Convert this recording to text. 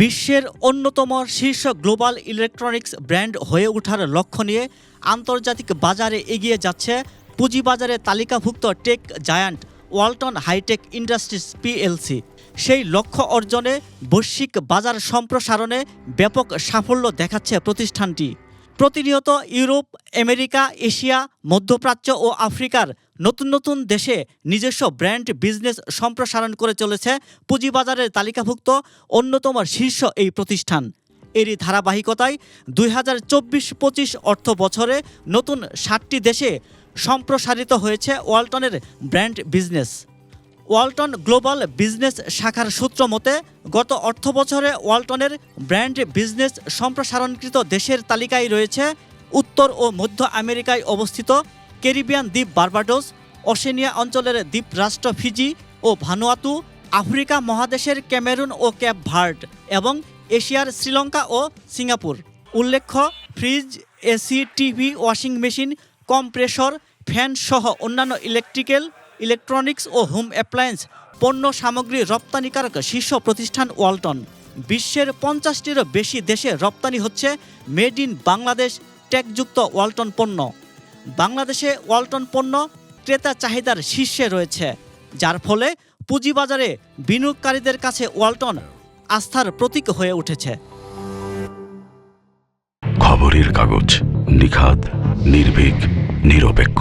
বিশ্বের অন্যতম শীর্ষ গ্লোবাল ইলেকট্রনিক্স ব্র্যান্ড হয়ে ওঠার লক্ষ্য নিয়ে আন্তর্জাতিক বাজারে এগিয়ে যাচ্ছে পুঁজিবাজারে তালিকাভুক্ত tech giant Walton hi tech industries PLC. সেই লক্ষ্য অর্জনে বৈশ্বিক বাজার সম্প্রসারণে ব্যাপক সাফল্য দেখাচ্ছে প্রতিষ্ঠানটি। প্রতিনিয়ত ইউরোপ, আমেরিকা, এশিয়া, মধ্যপ্রাচ্য ও আফ্রিকার নতুন নতুন দেশে নিজস্ব ব্র্যান্ড বিজনেস সম্প্রসারণ করে চলেছে পুঁজিবাজারের তালিকাভুক্ত অন্যতম শীর্ষ এই প্রতিষ্ঠান। এরই ধারাবাহিকতায় দুই হাজার চব্বিশ পঁচিশ অর্থ বছরে নতুন ষাটটি দেশে সম্প্রসারিত হয়েছে ওয়ালটনের brand business. Walton global business শাখার সূত্র মতে, গত অর্থ বছরে ওয়ালটনের ব্র্যান্ড বিজনেস সম্প্রসারণকৃত দেশের তালিকায় রয়েছে উত্তর ও মধ্য আমেরিকায় অবস্থিত ক্যারিবিয়ান দ্বীপ বার্বাডোস, ওশেনিয়া অঞ্চলের দ্বীপ রাষ্ট্র ফিজি ও ভানুয়াতু, আফ্রিকা মহাদেশের ক্যামেরুন ও ক্যাপ ভার্ড এবং এশিয়ার শ্রীলঙ্কা ও সিঙ্গাপুর। উল্লেখ্য, fridge, AC, TV, washing machine, compressor, fan সহ অন্যান্য ইলেকট্রিক্যাল ইলেকট্রনিক্স ও হোম অ্যাপ্লায়েন্স পণ্য সামগ্রী রপ্তানিকারক শীর্ষ প্রতিষ্ঠান ওয়ালটন। বিশ্বের পঞ্চাশটিরও বেশি দেশে রপ্তানি হচ্ছে মেড ইন বাংলাদেশ ট্যাগযুক্ত ওয়ালটন পণ্য। বাংলাদেশে ওয়ালটন পণ্য ক্রেতা চাহিদার শীর্ষে রয়েছে, যার ফলে পুঁজিবাজারে বিনিয়োগকারীদের কাছে ওয়ালটন আস্থার প্রতীক হয়ে উঠেছে। খবরের কাগজ নিখাত নির্ভীক, নিরপেক্ষ।